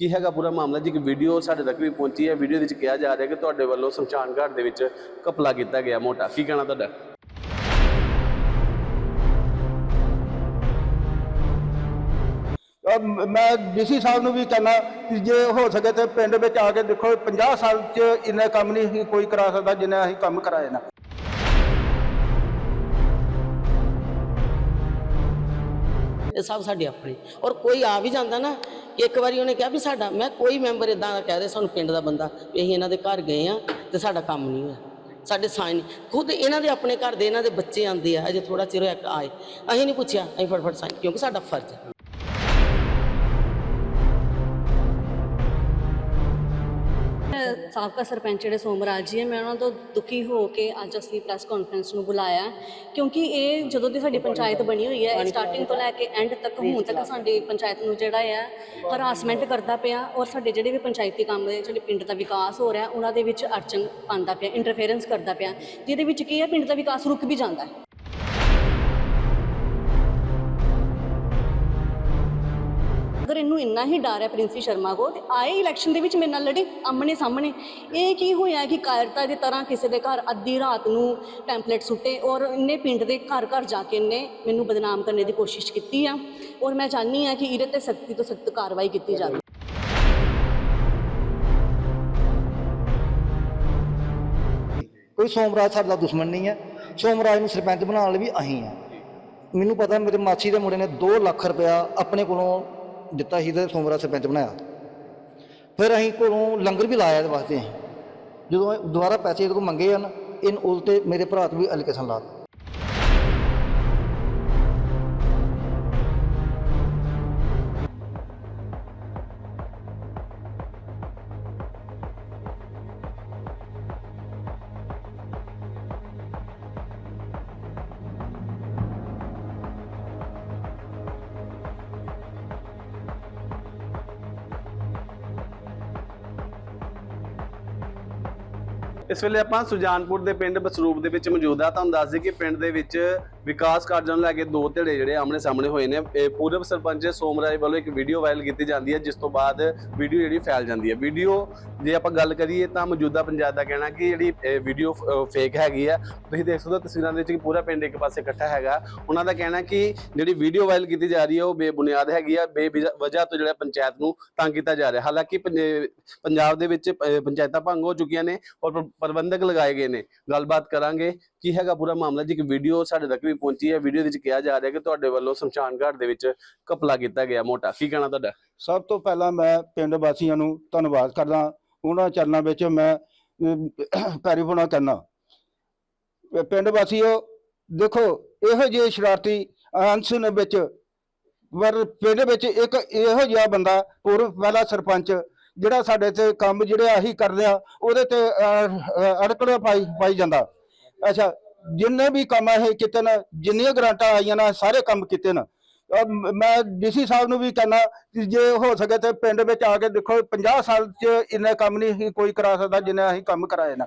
ਕੀ ਹੈਗਾ ਪੂਰਾ ਮਾਮਲਾ? ਜੀ ਕਿ ਵੀਡੀਓ ਸਾਡੇ ਤੱਕ ਵੀ ਪਹੁੰਚੀ ਹੈ। ਵੀਡੀਓ ਵਿੱਚ ਕਿਹਾ ਜਾ ਰਿਹਾ ਕਿ ਤੁਹਾਡੇ ਵੱਲੋਂ ਸ਼ਮਸ਼ਾਨ ਘਾਟ ਦੇ ਵਿੱਚ ਕਪਲਾ ਕੀਤਾ ਗਿਆ ਮੋਟਾ। ਕੀ ਕਹਿਣਾ ਤੁਹਾਡਾ? ਅਹ ਮ- ਮੈਂ ਡੀਸੀ ਸਾਹਿਬ ਨੂੰ ਵੀ ਕਹਿਣਾ ਕਿ ਜੇ ਹੋ ਸਕੇ ਤੇ ਪਿੰਡ ਵਿੱਚ ਆ ਕੇ ਦੇਖੋ 50 ਸਾਲ 'ਚ ਇੰਨਾ ਕੰਮ ਨਹੀਂ ਕੋਈ ਕਰਾ ਸਕਦਾ ਜਿੰਨਾ ਅਸੀਂ ਕੰਮ ਕਰਾਏ ਨਾ। ਇਹ ਸਭ ਸਾਡੇ ਆਪਣੇ। ਔਰ ਕੋਈ ਆ ਵੀ ਜਾਂਦਾ ਨਾ, ਇੱਕ ਵਾਰੀ ਉਹਨੇ ਕਿਹਾ ਵੀ ਸਾਡਾ, ਮੈਂ ਕੋਈ ਮੈਂਬਰ ਇਦਾਂ ਦਾ ਕਹਿ ਰਿਹਾ ਸਾਨੂੰ ਪਿੰਡ ਦਾ ਬੰਦਾ, ਵੀ ਅਸੀਂ ਇਹਨਾਂ ਦੇ ਘਰ ਗਏ ਆ ਤੇ ਸਾਡਾ ਕੰਮ ਨਹੀਂ ਹੋਇਆ। ਸਾਡੇ ਸਾਈਨ ਖੁਦ ਇਹਨਾਂ ਦੇ ਆਪਣੇ ਘਰ ਦੇ ਇਹਨਾਂ ਦੇ ਬੱਚੇ ਆਂਦੇ ਆ, ਅਜੇ ਥੋੜਾ ਚਿਰ ਹੋਇਆ ਆਏ। ਅਸੀਂ ਨਹੀਂ ਪੁੱਛਿਆ, ਅਸੀਂ ਫਟਫਟ ਸਾਈਨ ਕਿਉਂਕਿ ਸਾਡਾ ਫਰਜ਼ ਹੈ। ਸਾਬਕਾ ਸਰਪੰਚ ਜਿਹੜੇ ਸੋਮਰਾਜ ਜੀ ਹੈ ਮੈਂ ਉਹਨਾਂ ਤੋਂ ਦੁਖੀ ਹੋ ਕੇ ਅੱਜ ਅਸੀਂ ਪ੍ਰੈਸ ਕਾਨਫਰੰਸ ਨੂੰ ਬੁਲਾਇਆ। ਕਿਉਂਕਿ ਇਹ ਜਦੋਂ ਦੀ ਸਾਡੀ ਪੰਚਾਇਤ ਬਣੀ ਹੋਈ ਹੈ ਸਟਾਰਟਿੰਗ ਤੋਂ ਲੈ ਕੇ ਐਂਡ ਤੱਕ ਹੁਣ ਤੱਕ ਸਾਡੀ ਪੰਚਾਇਤ ਨੂੰ ਜਿਹੜਾ ਹੈ ਹਰਾਸਮੈਂਟ ਕਰਦਾ ਪਿਆ ਔਰ ਸਾਡੇ ਜਿਹੜੇ ਵੀ ਪੰਚਾਇਤੀ ਕੰਮ ਦੇ ਜਿਹੜੇ ਪਿੰਡ ਦਾ ਵਿਕਾਸ ਹੋ ਰਿਹਾ ਉਹਨਾਂ ਦੇ ਵਿੱਚ ਅੜਚਨ ਪਾਉਂਦਾ ਪਿਆ ਇੰਟਰਫੇਰੈਂਸ ਕਰਦਾ ਪਿਆ ਜਿਹਦੇ ਵਿੱਚ ਕੀ ਹੈ ਪਿੰਡ ਦਾ ਵਿਕਾਸ ਰੁਕ ਵੀ ਜਾਂਦਾ ਹੈ ਅਗਰ ਇਹਨੂੰ ਇੰਨਾ ਹੀ ਡਰ ਹੈ ਪ੍ਰਿੰਸੀ ਸ਼ਰਮਾ ਕੋ ਤੇ ਆਏ ਇਲੈਕਸ਼ਨ ਦੇ ਵਿੱਚ ਮੇਰੇ ਨਾਲ ਲੜੇ ਆਮਣੇ ਸਾਹਮਣੇ। ਇਹ ਕੀ ਹੋਇਆ ਕਿ ਕਾਇਰਤਾ ਦੀ ਤਰ੍ਹਾਂ ਕਿਸੇ ਦੇ ਘਰ ਅੱਧੀ ਰਾਤ ਨੂੰ ਟੈਂਪਲੇਟ ਸੁੱਟੇ ਔਰ ਇਹਨੇ ਪਿੰਡ ਦੇ ਘਰ ਘਰ ਜਾ ਕੇ ਇਹਨੇ ਮੈਨੂੰ ਬਦਨਾਮ ਕਰਨ ਦੀ ਕੋਸ਼ਿਸ਼ ਕੀਤੀ ਆ। ਔਰ ਮੈਂ ਚਾਹਨੀ ਆ ਕਿ ਇਹਦੇ ਤੇ ਸਖਤੀ ਤੋਂ ਸਖਤ ਕਾਰਵਾਈ ਕੀਤੀ ਜਾਵੇ। ਕੋਈ ਸੋਮਰਾਜ ਸਾਡਾ ਦੁਸ਼ਮਣ ਨਹੀਂ ਹੈ ਸੋਮਰਾਜ ਨੂੰ ਸਰਪੰਚ ਬਣਾਉਣ ਲਈ ਵੀ ਅਸੀਂ ਆ। ਮੈਨੂੰ ਪਤਾ ਮੇਰੇ ਮਾਸੀ ਦੇ ਮੁੰਡੇ ਨੇ 2 ਲੱਖ ਰੁਪਇਆ ਆਪਣੇ ਕੋਲੋਂ ਦਿੱਤਾ ਸੀ ਤੇ ਸੋਮਰਾਜ ਸਰਪੰਚ ਬਣਾਇਆ। ਫਿਰ ਅਸੀਂ ਕੋਲੋਂ ਲੰਗਰ ਵੀ ਲਾਇਆ ਇਹਦੇ ਵਾਸਤੇ ਅਸੀਂ। ਜਦੋਂ ਦੁਬਾਰਾ ਪੈਸੇ ਇਹਦੇ ਕੋਲ ਮੰਗੇ ਹਨ ਇਨ 'ਤੇ ਮੇਰੇ ਭਰਾ ਤੋਂ ਵੀ ਐਲੀਗੇਸ਼ਨ ਲਾ ਇਸ ਵੇਲੇ ਆਪਾਂ ਸੁਜਾਨਪੁਰ ਦੇ ਪਿੰਡ ਬਸਰੂਪ ਦੇ ਵਿੱਚ ਮੌਜੂਦ ਆ। ਤੁਹਾਨੂੰ ਦੱਸ ਦਈਏ ਕਿ ਪਿੰਡ ਦੇ ਵਿੱਚ ਵਿਕਾਸ ਕਾਰਜਾਂ ਨੂੰ ਲੈ ਕੇ ਦੋ ਧੜੇ ਜਿਹੜੇ ਆਮਣੇ ਸਾਹਮਣੇ ਹੋਏ ਨੇ। ਇਹ ਪੂਰਬ ਸਰਪੰਚ ਸੋਮਰਾਜ ਵੱਲੋਂ ਇੱਕ ਵੀਡੀਓ ਵਾਇਰਲ ਕੀਤੀ ਜਾਂਦੀ ਹੈ, ਜਿਸ ਤੋਂ ਬਾਅਦ ਵੀਡੀਓ ਜਿਹੜੀ ਫੈਲ ਜਾਂਦੀ ਹੈ। ਵੀਡੀਓ ਜੇ ਆਪਾਂ ਗੱਲ ਕਰੀਏ ਤਾਂ ਮੌਜੂਦਾ ਪੰਚਾਇਤ ਦਾ ਕਹਿਣਾ ਕਿ ਜਿਹੜੀ ਵੀਡੀਓ ਫੇਕ ਹੈਗੀ ਆ ਤੁਸੀਂ ਦੇਖ ਸਕਦੇ ਹੋ ਤਸਵੀਰਾਂ ਦੇ ਵਿੱਚ ਪੂਰਾ ਪਿੰਡ ਇੱਕ ਪਾਸੇ ਇਕੱਠਾ ਹੈਗਾ। ਉਹਨਾਂ ਦਾ ਕਹਿਣਾ ਕਿ ਜਿਹੜੀ ਵੀਡੀਓ ਵਾਇਰਲ ਕੀਤੀ ਜਾ ਰਹੀ ਹੈ, ਉਹ ਬੇਬੁਨਿਆਦ ਹੈਗੀ ਆ। ਬੇਵਜ੍ਹਾ ਤੋਂ ਜਿਹੜਾ ਪੰਚਾਇਤ ਨੂੰ ਤੰਗ ਕੀਤਾ ਜਾ ਰਿਹਾ। ਹਾਲਾਂਕਿ ਪੰਜਾਬ ਦੇ ਵਿੱਚ ਪੰਚਾਇਤਾਂ ਭੰਗ ਹੋ ਚੁੱਕੀਆਂ ਨੇ ਔਰ ਪ੍ਰਬੰਧਕ ਲਗਾਏ ਗਏ ਨੇ। ਗੱਲਬਾਤ ਕਰਾਂਗੇ। ਕੀ ਹੈਗਾ ਪੂਰਾ ਮਾਮਲਾ? ਜੀ ਕਿ ਵੀਡੀਓ ਸਾਡੇ ਤੱਕ ਵੀ ਪਹੁੰਚੀ ਹੈ। ਵੀਡੀਓ ਵਿੱਚ ਕਿਹਾ ਜਾ ਰਿਹਾ ਕਿ ਤੁਹਾਡੇ ਵੱਲੋਂ ਸ਼ਮਸ਼ਾਨ ਘਾਟ ਦੇ ਵਿੱਚ ਕਪਲਾ ਕੀਤਾ ਗਿਆ ਮੋਟਾ। ਕੀ ਕਹਿਣਾ ਤੁਹਾਡਾ? ਸਭ ਤੋਂ ਪਹਿਲਾਂ ਮੈਂ ਪਿੰਡ ਵਾਸੀਆਂ ਨੂੰ ਧੰਨਵਾਦ ਕਰਦਾ। ਉਹਨਾਂ ਚਰਨਾਂ ਵਿੱਚ ਮੈਂ ਪੈਰੀ ਪੁਣਾ ਕਰਨਾ ਅਹ, ਪਿੰਡ ਵਾਸੀਓ ਦੇਖੋ ਇਹੋ ਜਿਹੇ ਸ਼ਰਾਰਤੀ ਅੰਸ਼ ਵਿੱਚ ਪਰ ਪਿੰਡ ਵਿੱਚ ਇੱਕ ਇਹੋ ਜਿਹਾ ਬੰਦਾ ਪੂਰਵ ਪਹਿਲਾ ਸਰਪੰਚ ਜਿਹੜਾ ਸਾਡੇ ਤੇ ਕੰਮ ਜਿਹੜੇ ਆਹੀ ਕਰਦੇ ਆ ਉਹਦੇ ਤੇ ਅੜਕੜ ਪਾਈ ਪਾਈ ਜਾਂਦਾ। ਅੱਛਾ, ਜਿੰਨੇ ਵੀ ਕੰਮ ਇਹ ਕੀਤੇ ਨੇ, ਜਿੰਨੀਆਂ ਗ੍ਰਾਂਟਾਂ ਆਈਆਂ ਨੇ, ਸਾਰੇ ਕੰਮ ਕੀਤੇ ਨੇ। ਅਹ ਮ- ਮੈਂ ਡੀਸੀ ਸਾਹਿਬ ਨੂੰ ਵੀ ਕਹਿੰਦਾ ਕਿ ਜੇ ਹੋ ਸਕੇ ਤੇ ਪਿੰਡ ਵਿੱਚ ਆ ਕੇ ਦੇਖੋ 50 ਸਾਲ 'ਚ ਇੰਨੇ ਕੰਮ ਨਹੀਂ ਸੀ ਕੋਈ ਕਰਾ ਸਕਦਾ ਜਿੰਨੇ ਅਸੀਂ ਕੰਮ ਕਰਾਏ ਨਾ।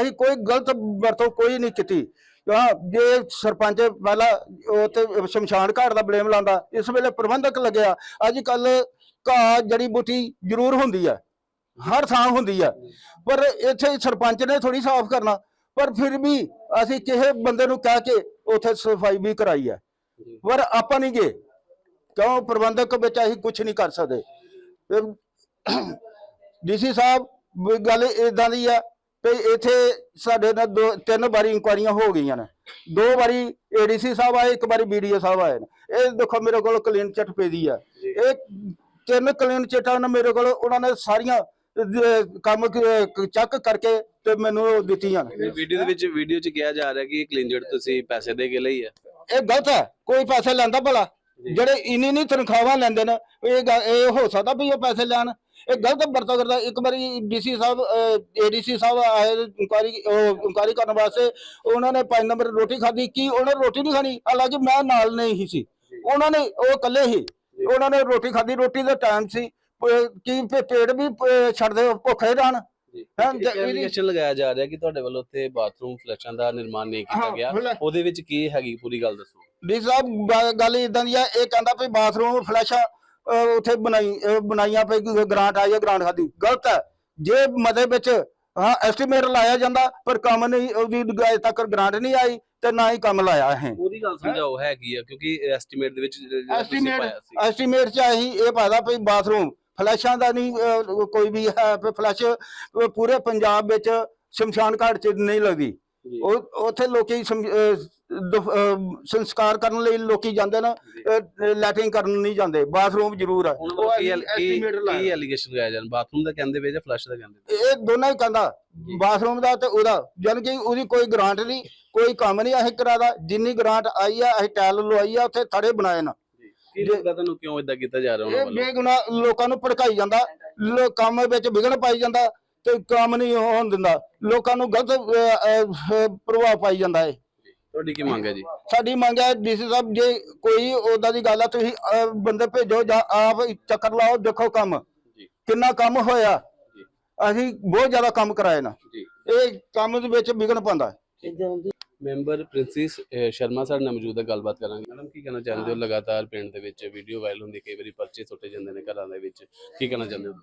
ਅਸੀਂ ਕੋਈ ਗਲਤ ਵਰਤੋਂ ਕੋਈ ਨਹੀਂ ਕੀਤੀ। ਹਾਂ, ਜੇ ਸਰਪੰਚ ਪਹਿਲਾਂ ਉਹ ਤੇ ਸ਼ਮਸ਼ਾਨ ਘਾਟ ਦਾ ਬਲੇਮ ਲਾਉਂਦਾ, ਇਸ ਵੇਲੇ ਪ੍ਰਬੰਧਕ ਲੱਗਿਆ। ਅੱਜ ਕੱਲ ਘਾਹ ਜੜੀ ਬੂਟੀ ਜ਼ਰੂਰ ਹੁੰਦੀ ਹੈ। ਹਰ ਥਾਂ ਹੁੰਦੀ ਹੈ। ਪਰ ਇੱਥੇ ਸਰਪੰਚ ਨੇ ਥੋੜੀ ਸਾਫ਼ ਕਰਨਾ। ਪਰ ਫਿਰ ਵੀ ਅਸੀਂ ਕਿਸੇ ਬੰਦੇ ਨੂੰ ਕਹਿ ਕੇ ਉੱਥੇ ਸਫ਼ਾਈ ਵੀ ਕਰਾਈ ਹੈ। ਪਰ ਆਪਾਂ ਨਹੀਂ ਗਏ। ਕਿਉਂ? ਪ੍ਰਬੰਧਕ ਵਿੱਚ ਅਸੀਂ ਕੁਝ ਨਹੀਂ ਕਰ ਸਕਦੇ। ਡੀਸੀ ਸਾਹਿਬ ਗੱਲ ਇਦਾਂ ਦੀ ਆ ਤੇ ਇੱਥੇ ਸਾਡੇ ਨਾਲ ਦੋ ਤਿੰਨ ਵਾਰੀ ਇਨਕੁਆਰੀਆਂ ਹੋ ਗਈਆਂ ਨੇ। ਦੋ ਵਾਰੀ ਏਡੀਸੀ ਸਾਹਿਬ ਆਏ ਇੱਕ ਵਾਰੀ ਬੀਡੀਓ ਸਾਹਿਬ ਆਏ ਨੇ। ਇਹ ਦੇਖੋ ਮੇਰੇ ਕੋਲ ਕਲੀਨ ਚਿੱਟ ਪਈ ਆ ਇਹ ਤਿੰਨ ਕਲੀਨ ਚਿੱਟਾਂ ਨੇ ਮੇਰੇ ਕੋਲ ਉਹਨਾਂ ਨੇ ਸਾਰੀਆਂ ਕੰਮ ਕ- ਚੱਕ ਕਰਕੇ ਤੇ ਮੈਨੂੰ ਉਹ ਦਿੱਤੀਆਂ। ਵੀਡੀਓ ਦੇ ਵਿੱਚ ਵੀਡੀਓ 'ਚ ਕਿਹਾ ਜਾ ਰਿਹਾ ਕਿ ਕਲੀਨ ਜਿਹੜਾ ਤੁਸੀਂ ਪੈਸੇ ਦੇ ਕੇ ਲਈ ਹੈ ਇਹ ਗਲਤ ਹੈ। ਕੋਈ ਪੈਸੇ ਲੈਂਦਾ ਭਲਾ। ਜਿਹੜੇ ਇੰਨੀ ਨਹੀਂ ਤਨਖਾਹਾਂ ਲੈਂਦੇ ਨੇ ਇਹ ਇਹ ਹੋ ਸਕਦਾ ਵੀ ਉਹ ਪੈਸੇ ਲੈਣ। ਇਹ ਗਲਤ ਵਰਤੋਂ ਕਰਦਾ। ਇੱਕ ਵਾਰੀ ਡੀਸੀ ਸਾਹਿਬ ਏਡੀਸੀ ਸਾਹਿਬ ਆਏ ਇਨਕੁਆਰੀ ਇਨਕੁਆਰੀ ਕਰਨ ਵਾਸਤੇ ਉਹਨਾਂ ਨੇ 5 ਨੰਬਰ ਰੋਟੀ ਖਾਧੀ। ਕੀ ਉਹਨਾਂ ਨੇ ਰੋਟੀ ਨਹੀਂ ਖਾਣੀ? ਹਾਲਾਂਕਿ ਮੈਂ ਨਾਲ ਨਹੀਂ ਸੀ। ਉਹਨਾਂ ਨੇ ਉਹ ਇਕੱਲੇ ਹੀ ਉਹਨਾਂ ਨੇ ਰੋਟੀ ਖਾਧੀ। ਰੋਟੀ ਦਾ ਟਾਈਮ ਸੀ। ਕੀ ਪੇ- ਪੇਟ ਵੀ ਛੱਡਦੇ ਭੁੱਖੇ ਰਹਿਣ ਹਾਂ, ਇਹਦੀ- ਐਲੀਗੇਸ਼ਨ ਲਗਾਇਆ ਜਾ ਰਿਹਾ ਕਿ ਤੁਹਾਡੇ ਵੱਲੋਂ ਉੱਥੇ ਬਾਥਰੂਮ ਫਲੈਸ਼ਾਂ ਦਾ ਨਿਰਮਾਣ ਨਹੀਂ ਕੀਤਾ ਹਾਂ, ਗਿਆ। ਫਲੈ- ਉਹਦੇ ਵਿੱਚ ਕੀ ਹੈਗੀ ਪੂਰੀ ਗੱਲ ਦੱਸੋ? ਡੀ ਸਾਹਿਬ ਗ- ਗੱਲ ਇਦਾਂ ਦੀ ਆ ਇਹ ਕਹਿੰਦਾ ਵੀ ਬਾਥਰੂਮ ਫਲੈਸ਼ਾਂ ਅਹ, ਉੱਥੇ ਬਣਾਈ ਅਹ, ਬਣਾਈਆਂ ਪਈ ਗ੍ਰਾਂਟ ਆਈ ਹੈ ਗ੍ਰਾਂਟ ਖਾਦੀ ਗਲਤ ਹੈ ਜੇ ਮਤੇ ਵਿੱਚ ਹਾਂ ਐਸਟੀਮੇਟ ਲਾਇਆ ਜਾਂਦਾ ਪਰ ਕੰਮ ਨਹੀਂ ਉਹਦੀ ਅਜੇ ਤੱਕ ਗ੍ਰਾਂਟ ਨਹੀਂ ਆਈ ਤੇ ਨਾ ਹੀ ਕੰਮ ਲਾਇਆ ਹੈ ਉਹਦੀ ਗੱਲ ਸਮਝਾਓ ਹੈ ਕੀ ਆ ਕਿਉਂਕਿ ਐਸਟੀਮੇਟ ਦੇ ਵਿੱਚ ਜਿਹੜਾ ਤੁਸੀਂ ਐਸਟੀਮੇਟ ਪਾਇਆ ਸੀ। ਐਸਟੀਮੇਟ ਚ ਅਸੀਂ ਇਹ ਪਾਦਾ ਵੀ ਬਾਥਰੂਮ ਫਲੈਸ਼ਾਂ ਦਾ ਨਹੀਂ ਕੋਈ ਵੀ ਹੈ ਫਲੈਸ਼ ਪੂਰੇ ਪੰਜਾਬ ਵਿੱਚ ਸ਼ਮਸ਼ਾਨ ਘਾਟ ਚ ਨਹੀਂ ਲੱਗਦੀ। ਉਹ ਉੱਥੇ ਲੋਕੀ ਸੰਸਕਾਰ ਕਰਨ ਲਈ ਲੋਕੀ ਜਾਂਦੇ ਨਾ ਲੈਟਰਿੰਗ ਕਰਨ ਨਹੀਂ ਜਾਂਦੇ ਬਾਥਰੂਮ ਜ਼ਰੂਰ ਹੈ। ਹੁਣ ਉਹ ਕੀ ਅਸੀਂ ਐਲ- ਕੀ estimate ਲਾਇਆ। ਕੀ ਐਲੀਗੇਸ਼ਨ ਲਗਾਇਆ ਜਾਨ ਬਾਥਰੂਮ ਦਾ ਕਹਿੰਦੇ ਵੇ ਜਾਂ ਫਲਸ਼ ਦਾ ਕਹਿੰਦੇ ਪਏ? ਇਹ ਦੋਨਾਂ ਹੀ ਕਹਿੰਦਾ ਬਾਥਰੂਮ ਦਾ ਤੇ ਉਹਦਾ। ਜਾਣੀ ਕਿ ਉਹਦੀ ਕੋਈ ਗ੍ਰਾਂਟ ਨਹੀਂ ਕੋਈ ਕੰਮ ਨਹੀਂ ਅਸੀਂ ਕਰਾਦਾ ਜਿੰਨੀ ਗ੍ਰਾਂਟ ਆਈ ਆ ਅਸੀਂ ਟੈਲ ਲਵਾਈ ਆ ਉੱਥੇ ਥੜੇ ਬਣਾਏ ਨਾ। ਕੀ ਲੱਗਦਾ ਤੁਹਾਨੂੰ ਕਿਉਂ ਇਦਾਂ ਕੀਤਾ ਜਾ ਰਿਹਾ ਉਹਨਾਂ ਇਹ ਵੱਲੋਂ? ਬੇਗੁਨਾ ਲੋਕਾਂ ਨੂੰ ਭੜਕਾਈ ਜਾਂਦਾ ਲੋ- ਕੰਮ ਵਿੱਚ ਵਿਘਨ ਪਾਈ ਜਾਂਦਾ ਤੇ ਕੰਮ ਨਹੀਂ ਹੋਣ ਦਿੰਦਾ। ਲੋਕਾਂ ਨੂੰ ਗਲਤ ਅਹ, ਅਹ, ਪ੍ਰਭਾਵ ਪਾਈ ਜਾਂਦਾ ਹੈ ਤੁਹਾਡੀ ਕੀ ਮੰਗ ਹੈ ਜੀ? ਸਾਡੀ ਮੰਗ ਹੈ ਡੀਸੀ ਸਾਹਿਬ ਜੇ ਕੋਈ ਉਹਦਾ ਦੀ ਗੱਲ ਆ ਤੁਸੀਂ ਅਹ, ਬੰਦੇ ਭੇਜੋ ਜਾਂ ਆਪ ਚੱਕਰ ਲਾਓ ਦੇਖੋ ਕੰਮ। ਜੀ। ਕਿੰਨਾ ਕੰਮ ਹੋਇਆ ਜੀ। ਅਸੀਂ ਬਹੁਤ ਜ਼ਿਆਦਾ ਕੰਮ ਕਰਾਏ ਨਾ। ਜੀ। ਇਹ ਕੰਮ ਦੇ ਵਿੱਚ ਵਿਘਨ ਪਾਉਂਦਾ। ਮੈਂਬਰ ਪ੍ਰਿੰਸਿਸ ਸ਼ਰਮਾ ਸਾਡੇ ਨਾਲ ਮੌਜੂਦ ਹੈ, ਗੱਲਬਾਤ ਕਰਾਂਗੇ। ਮੈਡਮ, ਕੀ ਕਹਿਣਾ ਚਾਹੁੰਦੇ ਹੋ? ਲਗਾਤਾਰ ਪਿੰਡ ਦੇ ਵਿੱਚ ਵੀਡੀਓ ਵਾਇਰਲ ਹੁੰਦੀ, ਕਈ ਵਾਰੀ ਪਰਚੇ ਸੁੱਟੇ ਜਾਂਦੇ ਨੇ ਘਰਾਂ ਦੇ ਵਿੱਚ। ਕੀ ਕਹਿਣਾ ਚਾਹੁੰਦੇ ਹੋ?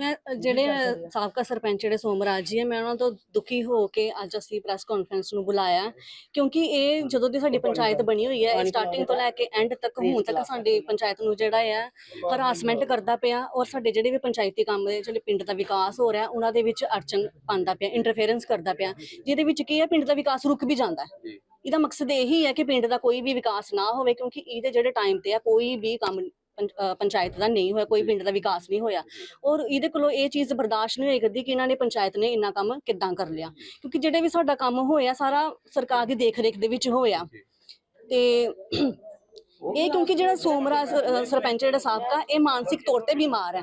ਮੈਂ ਜਿਹੜੇ ਸਾਬਕਾ ਸਰਪੰਚ ਜਿਹੜੇ ਸੋਮਰਾਜ ਜੀ ਹੈ ਮੈਂ ਉਹਨਾਂ ਤੋਂ ਦੁਖੀ ਹੋ ਕੇ ਅੱਜ ਅਸੀਂ ਪ੍ਰੈਸ ਕਾਨਫਰੰਸ ਨੂੰ ਬੁਲਾਇਆ ਕਿਉਂਕਿ ਇਹ ਜਦੋਂ ਦੀ ਸਾਡੀ ਪੰਚਾਇਤ ਬਣੀ ਹੋਈ ਹੈ ਸਟਾਰਟਿੰਗ ਤੋਂ ਲੈ ਕੇ ਐਂਡ ਤੱਕ ਹੁਣ ਤੱਕ ਸਾਡੀ ਪੰਚਾਇਤ ਨੂੰ ਜਿਹੜਾ ਹੈ ਹਰਾਸਮੈਂਟ ਕਰਦਾ ਪਿਆ ਔਰ ਸਾਡੇ ਜਿਹੜੇ ਵੀ ਪੰਚਾਇਤੀ ਕੰਮ ਦੇ ਜਿਹੜੇ ਪਿੰਡ ਦਾ ਵਿਕਾਸ ਹੋ ਰਿਹਾ ਉਹਨਾਂ ਦੇ ਵਿੱਚ ਅੜਚਨ ਪਾਉਂਦਾ ਪਿਆ ਇੰਟਰਫੇਰੈਂਸ ਕਰਦਾ ਪਿਆ। ਜਿਹਦੇ ਵਿੱਚ ਕੀ ਹੈ ਪਿੰਡ ਦਾ ਵਿਕਾਸ ਰੁਕ ਵੀ ਜਾਂਦਾ ਹੈ। ਇਹਦਾ ਮਕਸਦ ਇਹੀ ਹੈ ਕਿ ਪਿੰਡ ਦਾ ਕੋਈ ਵੀ ਵਿਕਾਸ ਨਾ ਹੋਵੇ ਕਿਉਂਕਿ ਇਹਦੇ ਜਿਹੜੇ ਟਾਈਮ ਤੇ ਆ ਕੋਈ ਵੀ ਕੰਮ ਪੰਚਾਇਤ ਦਾ ਨਹੀਂ ਹੋਇਆ ਕੋਈ ਪਿੰਡ ਦਾ ਵਿਕਾਸ ਨਹੀਂ ਹੋਇਆ ਔਰ ਇਹਦੇ ਕੋਲੋਂ ਇਹ ਚੀਜ਼ ਬਰਦਾਸ਼ਤ ਨਹੀਂ ਹੋਈ ਕਰਦੀ ਕਿ ਇਹਨਾਂ ਨੇ ਪੰਚਾਇਤ ਨੇ ਇੰਨਾ ਕੰਮ ਕਿੱਦਾਂ ਕਰ ਲਿਆ ਕਿਉਂਕਿ ਜਿਹੜੇ ਵੀ ਸਾਡਾ ਕੰਮ ਹੋਇਆ ਸਾਰਾ ਸਰਕਾਰ ਦੀ ਦੇਖ ਰੇਖ ਦੇ ਵਿੱਚ ਹੋਇਆ ਤੇ ਇਹ ਕਿਉਂਕਿ ਜਿਹੜਾ ਸੋਮਰਾ ਸ- ਅ, ਸਰਪੰਚ ਜਿਹੜਾ ਸਾਬਕਾ ਇਹ ਮਾਨਸਿਕ ਤੌਰ ਤੇ ਬਿਮਾਰ ਹੈ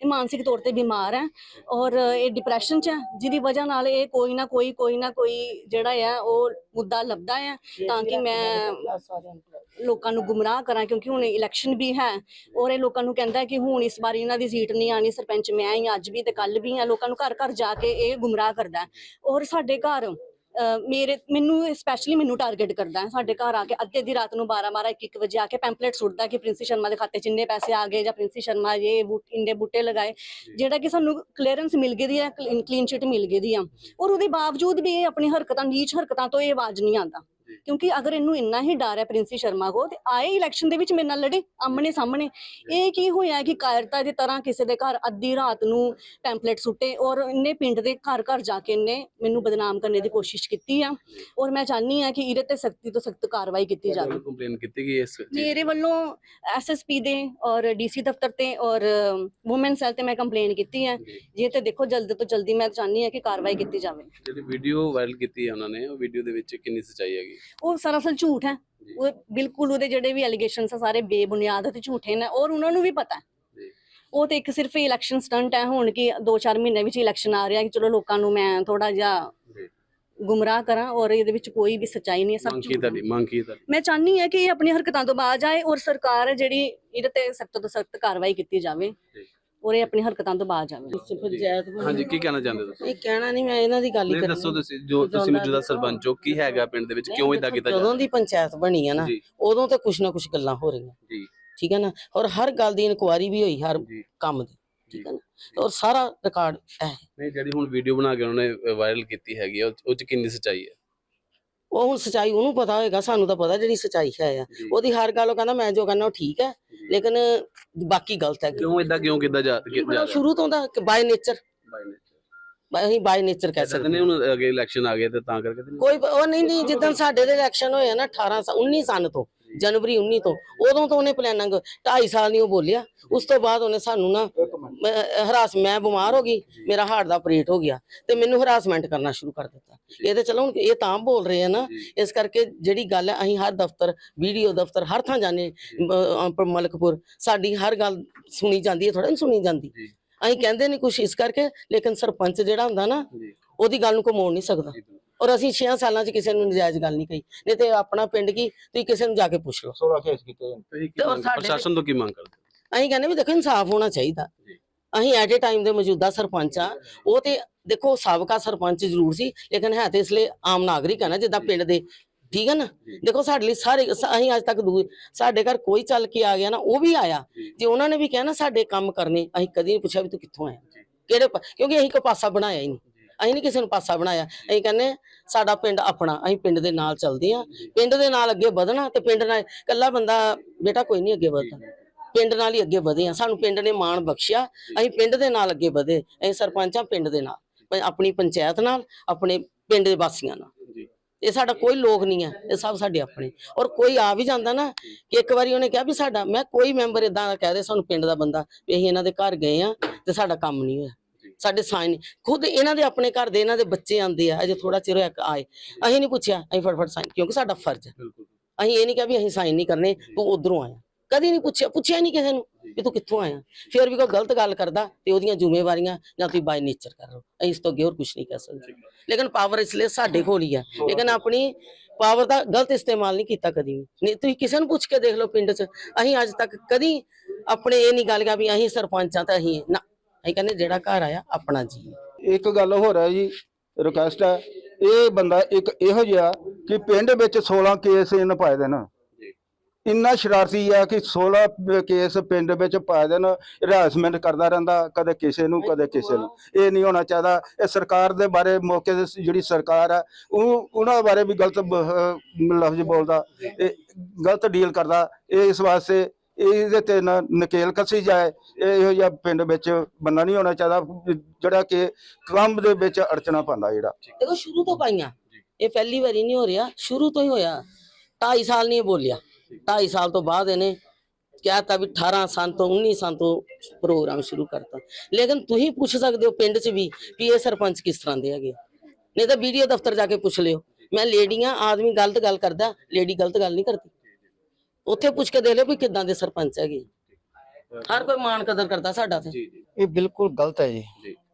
ਇਹ ਮਾਨਸਿਕ ਤੌਰ ਤੇ ਬਿਮਾਰ ਹੈ ਔਰ ਇਹ ਡਿਪਰੈਸ਼ਨ ਚ ਹੈ ਜਿਹਦੀ ਵਜ੍ਹਾ ਨਾਲ ਇਹ ਕੋਈ ਨਾ ਕੋਈ ਕੋਈ ਨਾ ਕੋਈ ਜਿਹੜਾ ਹੈ ਉਹ ਮੁੱਦਾ ਲੱਭਦਾ ਹੈ ਤਾਂ ਕਿ ਮੈਂ ਲੋਕਾਂ ਨੂੰ ਗੁੰਮਰਾਹ ਕਰਾਂ ਕਿਉਂਕਿ ਹੁਣ ਇਲੈਕਸ਼ਨ ਵੀ ਹੈ ਔਰ ਇਹ ਲੋਕਾਂ ਨੂੰ ਕਹਿੰਦਾ ਕਿ ਹੁਣ ਇਸ ਵਾਰੀ ਇਹਨਾਂ ਦੀ ਸੀਟ ਨਹੀਂ ਆਣੀ ਸਰਪੰਚ ਮੈਂ ਹੀ ਅੱਜ ਵੀ ਤੇ ਕੱਲ ਵੀ ਹਾਂ ਲੋਕਾਂ ਨੂੰ ਘਰ ਘਰ ਜਾ ਕੇ ਇਹ ਗੁੰਮਰਾਹ ਕਰਦਾ ਔਰ ਸਾਡੇ ਘਰ ਮੇਰੇ ਮੈਨੂੰ ਸਪੈਸ਼ਲੀ ਮੈਨੂੰ ਟਾਰਗੇਟ ਕਰਦਾ ਹੈ ਸਾਡੇ ਘਰ ਆ ਕੇ ਅੱਧੇ ਦੀ ਰਾਤ ਨੂੰ 12 12 1 1 ਵਜੇ ਆ ਕੇ ਪੈਂਪਲੇਟ ਸੁੱਟਦਾ ਕਿ ਪ੍ਰਿੰਸੀ ਸ਼ਰਮਾ ਦੇ ਖਾਤੇ 'ਚ ਇੰਨੇ ਪੈਸੇ ਆ ਗਏ ਜਾਂ ਪ੍ਰਿੰਸੀ ਸ਼ਰਮਾ ਇਹ ਇੰਨੇ ਬੂਟੇ ਲਗਾਏ ਜਿਹੜਾ ਕਿ ਸਾਨੂੰ ਕਲੀਅਰੈਂਸ ਮਿਲ ਗਈ ਦੀ ਹੈ ਕਲੀਨ ਚਿਟ ਮਿਲ ਗਈ ਦੀ ਆ। ਔਰ ਉਹਦੇ ਬਾਵਜੂਦ ਵੀ ਇਹ ਆਪਣੀ ਹਰਕਤਾਂ ਨੀਚ ਹਰਕਤਾਂ ਤੋਂ ਇਹ ਆਵਾਜ਼ ਨਹੀਂ ਆਉਂਦਾ। ਕਿਉਂਕਿ ਅਗਰ ਇਹਨੂੰ ਇੰਨਾ ਹੀ ਡਰ ਹੈ ਪ੍ਰਿੰਸੀ ਸ਼ਰਮਾ ਕੋ ਤੇ ਆਏ ਇਲੈਕਸ਼ਨ ਦੇ ਵਿੱਚ ਮੇਰੇ ਨਾਲ ਲੜੇ ਆਮਣੇ ਸਾਹਮਣੇ। ਇਹ ਕੀ ਹੋਇਆ ਕਿ ਕਾਇਰਤਾ ਦੀ ਤਰ੍ਹਾਂ ਕਿਸੇ ਦੇ ਘਰ ਅੱਧੀ ਰਾਤ ਨੂੰ ਪੈਂਪਲੇਟ ਸੁੱਟੇ ਔਰ ਇਹਨੇ ਪਿੰਡ ਦੇ ਘਰ ਘਰ ਜਾ ਕੇ ਇਹਨੇ ਮੈਨੂੰ ਬਦਨਾਮ ਕਰਨ ਦੀ ਕੋਸ਼ਿਸ਼ ਕੀਤੀ ਆ। ਔਰ ਮੈਂ ਚਾਹਨੀ ਆ ਕਿ ਇਹਦੇ ਤੇ ਸਖਤੀ ਤੋਂ ਸਖਤ ਕਾਰਵਾਈ ਕੀਤੀ ਜਾਵੇ। ਕੰਪਲੇਨ ਕੀਤੀ ਗਈ ਇਸ? ਮੇਰੇ ਵੱਲੋਂ ਐਸਐਸਪੀ ਦੇ ਔਰ ਡੀਸੀ ਦਫ਼ਤਰ ਤੇ ਔਰ ਔਮਨ ਸੈਲ ਤੇ ਮੈਂ ਕੰਪਲੇਨ ਕੀਤੀ ਹੈ ਜੇ। ਤੇ ਦੇਖੋ ਜਲਦ ਤੋਂ ਜਲਦੀ ਮੈਂ ਚਾਹਨੀ ਆ ਕਿ ਕਾਰਵਾਈ ਕੀਤੀ ਜਾਵੇ। ਜਿਹੜੀ ਵੀਡੀਓ ਵਾਇਰਲ ਕੀਤੀ ਹੈ ਉਹਨਾਂ ਨੇ ਉਹ ਵੀਡੀਓ ਦੇ ਵਿੱਚ ਕਿੰਨੀ ਸੱਚਾਈ ਹੈਗੀ? ਉਹ ਸਰਾਸਰ ਝੂਠ ਹੈ ਉਹ ਬਿਲਕੁਲ ਉਹਦੇ ਜਿਹੜੇ ਵੀ ਅਲੀਗੇਸ਼ਨਸ ਆ ਸਾਰੇ ਬੇਬੁਨਿਆਦ ਤੇ ਝੂਠੇ ਨੇ ਔਰ ਉਹਨਾਂ ਨੂੰ ਵੀ ਪਤਾ ਹੈ। ਉਹ ਤੇ ਇੱਕ ਸਿਰਫ ਇਲੈਕਸ਼ਨ ਸਟੰਟ ਹੈ ਹੁਣ ਕਿ 2-4 ਮਹੀਨੇ ਵਿੱਚ ਇਲੈਕਸ਼ਨ ਆ ਰਿਹਾ ਕਿ ਚਲੋ ਲੋਕਾਂ ਨੂੰ ਮੈਂ ਥੋੜਾ ਜਿਹਾ। ਗੁੰਮਰਾਹ ਕਰਾਂ ਔਰ ਇਹਦੇ ਵਿੱਚ ਕੋਈ ਵੀ ਸੱਚਾਈ ਨਹੀਂ ਹੈ ਸਭ ਝੂਠ ਹੈ। ਮੰਗ ਕੀ ਤੁਹਾਡੀ ਮੈਂ ਚਾਹਨੀ ਹਾਂ ਕਿ ਇਹ ਆਪਣੀ ਹਰਕਤਾਂ ਤੋਂ ਬਾਜ ਆਏ ਔਰ ਸਰਕਾਰ ਹੈ ਜਿਹੜੀ ਇਹਦੇ ਤੇ ਸਖਤ ਤੋਂ ਸਖਤ ਕਾਰਵਾਈ ਕੀਤੀ ਜਾਵੇ। ਔਰ ਇਹ ਆਪਣੀ ਹਰਕਤਾਂ ਤੋਂ ਬਾਜ ਆਵੇ ਪੰਚਾਇਤ ਹਾਂਜੀ ਕੀ ਕਹਿਣਾ ਚਾਹੁੰਦੇ ਹੋ ਤੁਸੀਂ? ਇਹ ਕਹਿਣਾ ਨਹੀਂ ਮੈਂ ਇਹਨਾਂ ਦੀ ਗੱਲ ਹੀ ਨਹੀਂ ਕਰਨੀ ਦੱਸੋ ਤੁਸੀਂ ਜੋ ਤੁਸੀਂ ਮੌਜੂਦਾ ਸਰਪੰਚ ਹੋ ਕੀ ਹੈਗਾ ਪਿੰਡ ਦੇ ਵਿੱਚ? ਕਿਉਂ ਇਦਾਂ ਕੀਤਾ ਜਦੋਂ ਰਿਹਾ? ਦੀ ਪੰਚਾਇਤ ਬਣੀ ਆ ਨਾ ਜੀ। ਉਦੋਂ ਤੇ ਕੁਛ ਨਾ ਕੁਛ ਗੱਲਾਂ ਹੋ ਰਹੀਆਂ। ਜੀ। ਠੀਕ ਹੈ ਨਾ? ਔਰ ਹਰ ਗੱਲ ਦੀ ਇਨਕੁਆਰੀ ਵੀ ਹੋਈ ਹਰ ਜੀ। ਕੰਮ ਦੀ। ਠੀਕ ਹੈ ਨਾ? ਔਰ ਸਾਰਾ ਰਿਕਾਰਡ ਹੈ। ਨਹੀਂ ਜਿਹੜੀ ਹੁਣ ਵੀਡੀਓ ਬਣਾ ਕੇ ਉਹਨਾਂ ਵਾਇਰਲ ਕੀਤੀ ਹੈਗੀ ਆ, ਉਹ 'ਚ- ਉਹ ਚ ਕਿੰਨੀ ਸੱਚਾਈ ਹੈ? ਉਹ ਹੁਣ ਸਚਾਈ ਉਹਨੂੰ ਪਤਾ ਹੋਏਗਾ ਸਾਨੂੰ ਤਾਂ ਪਤਾ ਜਿਹੜੀ ਸਚਾਈ ਹੈ ਆ। ਉਹਦੀ ਹਰ ਗੱਲ ਉਹ ਕਹਿੰਦਾ ਮੈਂ ਜੋ ਕਹਿੰਦਾ ਉਹ ਠੀਕ ਹੈ ਲੇਕਿਨ ਬਾਕੀ ਗਲਤ ਹੈ। ਕਿਉਂ ਇਦਾਂ ਕਿਉਂ ਕਿੱਦਾਂ ਜਾ ਸ਼ੁਰੂ ਤੋਂ ਦਾ ਬਾਈ ਨੇਚਰ ਬਾਈ ਨੇ ਅਸੀਂ ਬਾਈ ਨੇਚਰ ਕਹਿ ਸਕਦੇ ਨਹੀਂ ਹੁਣ ਅੱਗੇ ਇਲੈਕਸ਼ਨ ਆ ਗਏ ਤੇ ਤਾਂ ਕਰਕੇ? ਕੋਈ ਉਹ ਨਹੀਂ ਨਹੀਂ ਜਿੱਦਾਂ ਸਾਡੇ ਦੇ ਇਲੈਕਸ਼ਨ ਹੋਏ ਆ ਨਾ 18 ਸਾ- 19 ਸਨ ਤੋਂ। ਜਨਵਰੀ 19 ਤੋਂ। ਉਦੋਂ ਤੋਂ ਉਹਨੇ ਪਲਾਨਿੰਗ 2.5 ਸਾਲ ਨਹੀਂ ਉਹ ਬੋਲਿਆ। ਉਸ ਤੋਂ ਬਾਅਦ ਉਹਨੇ ਸਾਨੂੰ ਨਾ ਹਰਾਸ ਮੈਂ ਬਿਮਾਰ ਹੋ ਗਈ। ਮੇਰਾ ਹਾਰਟ ਦਾ ਆਪਰੇਟ ਹੋ ਗਿਆ। ਤੇ ਮੈਨੂੰ ਹਰਾਸਮੈਂਟ ਕਰਨਾ ਸ਼ੁਰੂ ਕਰ ਦਿੱਤਾ। ਇਹ ਤੇ ਚਲੋ ਇਹ ਤਾਂ ਬੋਲ ਰਹੇ ਆ ਨਾ। ਇਸ ਕਰਕੇ ਜਿਹੜੀ ਗੱਲ ਹੈ ਅਸੀਂ ਹਰ ਦਫ਼ਤਰ ਵੀਡੀਓ ਦਫ਼ਤਰ ਹਰ ਥਾਂ ਜਾਣੇ ਮਲਕਪੁਰ। ਸਾਡੀ ਹਰ ਗੱਲ ਸੁਣੀ ਜਾਂਦੀ ਹੈ ਥੋੜਾ ਨਹੀਂ ਸੁਣੀ ਜਾਂਦੀ। ਅਸੀਂ ਕਹਿੰਦੇ ਨਹੀਂ ਕੁਛ ਇਸ ਕਰਕੇ ਲੇਕਿਨ ਸਰਪੰਚ ਜਿਹੜਾ ਹੁੰਦਾ ਨਾ ਉਹਦੀ ਗੱਲ ਨੂੰ ਕੋਈ ਮੋੜ ਨਹੀਂ ਸਕਦਾ ਔਰ ਅਸੀਂ 6 ਸਾਲਾਂ 'ਚ ਕਿਸੇ ਨੂੰ ਨਜਾਇਜ਼ ਗੱਲ ਨਹੀਂ ਕਹੀ। ਨਹੀਂ ਤੇ ਆਪਣਾ ਪਿੰਡ ਕੀ ਤੁਸੀਂ ਕਿਸੇ ਨੂੰ ਜਾ ਕੇ ਪੁੱਛ ਲਓ। 16 ਕੇਸ ਕੀਤੇ ਤੁਸੀਂ ਕੀ ਤੇ ਉਹ ਮੰਗ- ਸਾਡੇ ਪ੍ਰਸ਼ਾਸਨ ਤੋਂ ਕੀ ਮੰਗ ਕਰਦੇ ਅਸੀਂ ਕਹਿੰਦੇ ਵੀ ਦੇਖੋ ਇਨਸਾਫ ਹੋਣਾ ਚਾਹੀਦਾ। ਜੀ। ਅਸੀਂ ਐਟ ਏ ਟਾਈਮ ਦੇ ਮੌਜੂਦਾ ਸਰਪੰਚ ਆ। ਉਹ ਤੇ ਦੇਖੋ ਸਾਬਕਾ ਸਰਪੰਚ ਜ਼ਰੂਰ ਸੀ ਲੇਕਿਨ ਹੈ ਤੇ ਇਸ ਲਈ ਆਮ ਨਾਗਰਿਕ ਹੈ ਨਾ ਜਿੱਦਾਂ ਪਿੰਡ ਦੇ। ਠੀਕ ਹੈ ਨਾ? ਦੇਖੋ ਸਾਡੇ ਲਈ ਸਾਰੇ ਸ- ਅਸੀਂ ਅੱਜ ਤੱਕ ਦੂਰ ਸਾਡੇ ਘਰ ਕੋਈ ਚੱਲ ਕੇ ਆ ਗਿਆ ਨਾ ਉਹ ਵੀ ਆਇਆ। ਜੇ। ਉਹਨਾਂ ਨੇ ਵੀ ਕਿਹਾ ਨਾ ਸਾਡੇ ਕੰਮ ਕਰਨੇ ਅਸੀਂ ਕਦੀ ਨਹੀਂ ਪੁੱਛਿਆ ਵੀ ਤੂੰ ਕਿੱਥੋਂ ਆਇਆ। ਕਿਹੜੇ ਪ- ਕਿਉਂਕਿ ਅਸੀਂ ਕੋਈ ਪਾਸਾ ਬਣਾਇਆ ਹੀ ਨਹੀਂ। ਅਸੀਂ ਨਹੀਂ ਕਿਸੇ ਨੂੰ ਪਾਸਾ ਬਣਾਇਆ। ਅਸੀਂ ਕਹਿੰਦੇ ਸਾਡਾ ਪਿੰਡ ਆਪਣਾ ਅਸੀਂ ਪਿੰਡ ਦੇ ਨਾਲ ਚੱਲਦੇ ਆ ਪਿੰਡ ਦੇ ਨਾਲ ਅੱਗੇ ਵਧਣਾ ਤੇ ਪਿੰਡ ਨਾਲ ਇਕੱਲਾ ਬੰਦਾ ਬੇਟਾ ਕੋਈ ਨਹੀਂ ਅੱਗੇ ਵਧਦਾ। ਪਿੰਡ ਨਾਲ ਹੀ ਅੱਗੇ ਵਧੇ ਆ ਸਾਨੂੰ ਪਿੰਡ ਨੇ ਮਾਣ ਬਖਸ਼ਿਆ। ਅਸੀਂ ਪਿੰਡ ਦੇ ਨਾਲ ਅੱਗੇ ਵਧੇ। ਅਸੀਂ ਸਰਪੰਚਾਂ ਪਿੰਡ ਦੇ ਨਾਲ ਆਪਣੀ ਪੰਚਾਇਤ ਨਾਲ ਆਪਣੇ ਪਿੰਡ ਦੇ ਵਾਸੀਆਂ ਨਾਲ। ਇਹ ਸਾਡਾ ਕੋਈ ਲੋਕ ਨਹੀਂ ਹੈ। ਇਹ ਸਭ ਸਾਡੇ ਆਪਣੇ। ਔਰ ਕੋਈ ਆ ਵੀ ਜਾਂਦਾ ਨਾ ਕਿ ਇੱਕ ਵਾਰੀ ਉਹਨੇ ਕਿਹਾ ਵੀ ਸਾਡਾ ਮੈਂ ਕੋਈ ਮੈਂਬਰ ਇਦਾਂ ਦਾ ਕਹਿ ਦੇ ਸਾਨੂੰ ਪਿੰਡ ਦਾ ਬੰਦਾ ਵੀ ਅਸੀਂ ਇਹਨਾਂ ਦੇ ਘਰ ਗਏ ਆ ਤੇ ਸਾਡਾ ਕੰਮ ਨਹੀਂ ਹੋਇਆ। ਸਾਡੇ ਸਾਈਨ ਨਹੀਂ। ਖੁਦ ਇਹਨਾਂ ਦੇ ਆਪਣੇ ਘਰ ਦੇ ਇਹਨਾਂ ਦੇ ਬੱਚੇ ਆਂਦੇ ਆ ਅਜੇ ਥੋੜਾ ਚਿਰ ਹੋਇਆ ਆਏ। ਅਸੀਂ ਨਹੀਂ ਪੁੱਛਿਆ ਅਸੀਂ ਫਟਫਟ ਸਾਈਨ ਕਿਉਂਕਿ ਸਾਡਾ ਫਰਜ਼ ਹੈ ਅਸੀਂ ਇਹ ਨਹੀਂ ਕਿਹਾ ਵੀ ਅਸੀਂ ਸਾਈਨ ਨਹੀਂ ਕਰਨੇ ਤੂੰ ਉਧਰੋਂ ਆਇਆ। ਕਦੀ ਨਹੀਂ ਪੁੱਛਿਆ ਪੁੱਛਿਆ ਨਹੀਂ ਕਿਸੇ ਨੂੰ ਕਿ ਤੂੰ ਕਿੱਥੋਂ ਆਇਆ। ਫਿਰ ਵੀ ਕੋਈ ਗਲਤ ਗੱਲ ਕਰਦਾ ਤੇ ਉਹਦੀਆਂ ਜ਼ਿੰਮੇਵਾਰੀਆਂ ਜਾਂ ਤੁਸੀਂ ਬਾਈ ਨੇਚਰ ਕਰ ਰਹੇ ਹੋ ਅਸੀਂ ਇਸ ਤੋਂ ਅੱਗੇ ਹੋਰ ਕੁਝ ਨਹੀਂ ਕਹਿ ਸਕਦੇ। ਲੇਕਿਨ ਪਾਵਰ ਇਸ ਲਈ ਸਾਡੇ ਕੋਲ ਹੀ ਹੈ ਲੇਕਿਨ ਆਪਣੀ ਪਾਵਰ ਦਾ ਗਲਤ ਇਸਤੇਮਾਲ ਨਹੀਂ ਕੀਤਾ ਕਦੀ ਵੀ। ਨਹੀਂ ਤੁਸੀਂ ਕਿਸੇ ਨੂੰ ਪੁੱਛ ਕੇ ਦੇਖ ਲਓ ਪਿੰਡ 'ਚ ਅਸੀਂ ਅੱਜ ਤੱਕ ਕਦੀ ਆਪਣੇ ਇਹ ਨਹੀਂ ਗੱਲ ਕਿਹਾ ਵੀ ਅਸੀਂ ਸਰਪੰਚਾਂ ਤਾਂ ਅਸੀਂ ਨਾ। ਅਸੀਂ ਕਹਿੰਦੇ ਜਿਹੜਾ ਘਰ ਆਇਆ, ਆਪਣਾ ਜੀ। ਇੱਕ ਗੱਲ ਹੋਰ ਹੈ ਜੀ ਰਿਕੁਐਸਟ ਹੈ, ਇਹ ਬੰਦਾ ਇੱਕ ਇਹੋ ਜਿਹਾ ਕਿ ਪਿੰਡ ਵਿੱਚ 16 ਕੇਸ ਇਹਨੇ ਪਾਏ ਦੇਣ। ਇੰਨਾ ਸ਼ਰਾਰਤੀ ਆ ਕਿ 16 ਕੇਸ ਪਿੰਡ ਵਿੱਚ ਪਾਏ ਦੇਣ ਨੇ ਹਰਾਸਮੈਂਟ ਕਰਦਾ ਰਹਿੰਦਾ, ਕਦੇ ਕਿਸੇ ਨੂੰ, ਕਦੇ ਕਿਸੇ ਨੂੰ। ਇਹ ਨਹੀਂ ਹੋਣਾ ਚਾਹੀਦਾ, ਇਹ ਸਰਕਾਰ ਦੇ ਬਾਰੇ ਮੌਕੇ ਦੇ ਜਿਹੜੀ ਸਰਕਾਰ ਹੈ ਉਹ, ਉਹਨਾਂ ਬਾਰੇ ਵੀ ਗਲਤ ਲਫ਼ਜ਼ ਬੋਲਦਾ, ਇਹ ਗਲਤ ਡੀਲ ਕਰਦਾ, ਇਹ ਇਸ ਵਾਸਤੇ ਇਹਦੇ ਤੇ ਨਾ ਨਕੇਲ ਕੱਸੀ ਜਾਏ ਇਹ ਇਹੋ ਜਿਹਾ ਪਿੰਡ ਵਿੱਚ ਬੰਦਾ ਨਹੀਂ ਹੋਣਾ ਚਾਹੀਦਾ ਜਿਹੜਾ ਕਿ ਕੰਮ ਦੇ ਵਿੱਚ ਅੜਚਣਾ ਪਾਉਂਦਾ ਜਿਹੜਾ। ਦੇਖੋ ਸ਼ੁਰੂ ਤੋਂ ਪਾਈਆਂ। ਇਹ ਪਹਿਲੀ ਵਾਰੀ ਨਹੀਂ ਹੋ ਰਿਹਾ ਸ਼ੁਰੂ ਤੋਂ ਹੀ ਹੋਇਆ। 2.5 ਸਾਲ ਨਹੀਂ ਬੋਲਿਆ। 2.5 ਸਾਲ ਤੋਂ ਬਾਅਦ ਇਹਨੇ ਕਹਿਤਾ ਵੀ 18 ਸਾਲ ਤੋਂ 19 ਸਾਲ ਤੋਂ ਪ੍ਰੋਗਰਾਮ ਸ਼ੁਰੂ ਕਰਤਾ। ਲੇਕਿਨ ਤੁਸੀਂ ਪੁੱਛ ਸਕਦੇ ਹੋ ਪਿੰਡ 'ਚ ਵੀ ਵੀ ਇਹ ਸਰਪੰਚ ਕਿਸ ਤਰ੍ਹਾਂ ਦੇ ਹੈਗੇ ਨਹੀਂ ਤਾਂ ਵੀਡੀਓ ਦਫ਼ਤਰ ਜਾ ਕੇ ਪੁੱਛ ਲਿਓ। ਮੈਂ ਲੇਡੀਆਂ ਆਦਮੀ ਗਲਤ ਗੱਲ ਕਰਦਾ ਲੇਡੀ ਗਲਤ ਗੱਲ ਨਹੀਂ ਕਰਦੀ। ਉੱਥੇ ਪੁੱਛ ਕੇ ਦੇਖ ਲਿਓ ਵੀ ਕਿੱਦਾਂ ਦੇ ਸਰਪੰਚ ਹੈਗੇ। ਹਰ ਕੋਈ ਮਾਣ ਕਦਰ ਕਰਦਾ ਸਾਡਾ ਤੇ। ਇਹ ਬਿਲਕੁਲ ਗਲਤ ਹੈ ਜੀ।